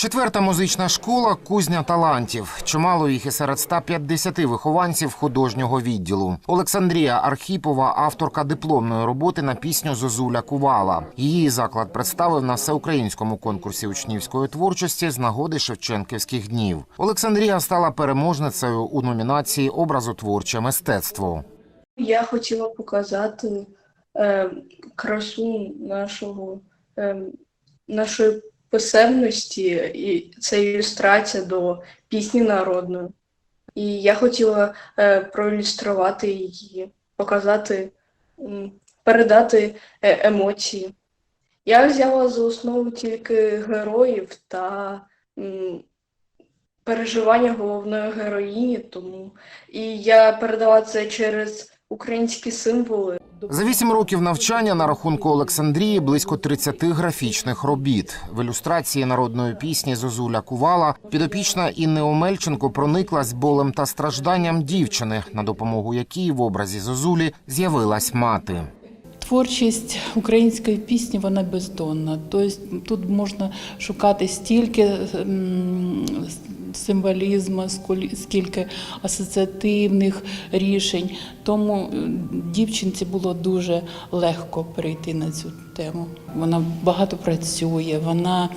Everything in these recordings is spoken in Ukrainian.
Четверта музична школа кузня талантів. Чимало їх і серед 150 вихованців художнього відділу. Олександрія Архіпова, авторка дипломної роботи на пісню Зозуля Кувала. Її заклад представив на всеукраїнському конкурсі учнівської творчості з нагоди Шевченківських днів. Олександрія стала переможницею у номінації Образотворче мистецтво. Я хотіла показати е, красу нашого, е, нашої писемності, і це ілюстрація до пісні народної. І я хотіла е, проілюструвати її, показати, передати е, емоції. Я взяла за основу тільки героїв та переживання головної героїні, тому і я передала це через українські символи. За вісім років навчання на рахунку Олександрії близько 30 графічних робіт. В ілюстрації народної пісні Зозуля Кувала підопічна Інни Омельченко прониклась болем та стражданням дівчини, на допомогу якій в образі Зозулі з'явилась мати. Творчість української пісні вона бездонна. Тобто тут можна шукати стільки м, символізму, скільки асоціативних рішень. Тому е, дівчинці було дуже легко перейти на цю тему. Вона багато працює, вона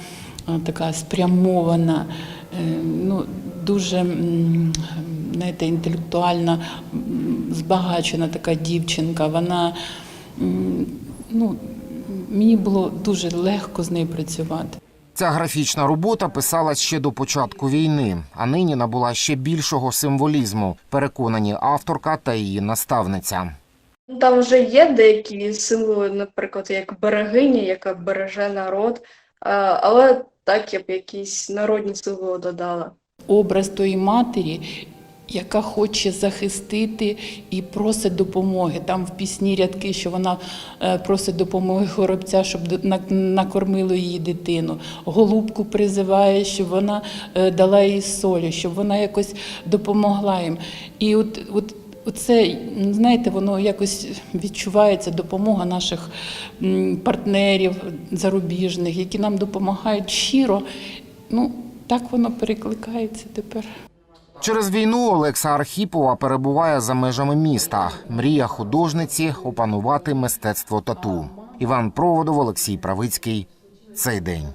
е, така спрямована, е, ну, дуже знаєте, інтелектуальна, збагачена така дівчинка. Вона ну, мені було дуже легко з нею працювати. Ця графічна робота писалась ще до початку війни, а нині набула ще більшого символізму. Переконані авторка та її наставниця. Ну, Там вже є деякі символи, наприклад, як берегиня, яка береже народ, але так я б якісь народні символи додала. Образ тої матері, яка хоче захистити і просить допомоги. Там в пісні рядки, що вона е, просить допомоги горобця, щоб до- на- накормило її дитину. Голубку призиває, щоб вона е, дала їй солі, щоб вона якось допомогла їм. І от, от Оце, знаєте, воно якось відчувається допомога наших партнерів зарубіжних, які нам допомагають щиро. Ну, так воно перекликається тепер. Через війну Олекса Архіпова перебуває за межами міста. Мрія художниці опанувати мистецтво тату. Іван Проводов, Олексій Правицький. Цей день.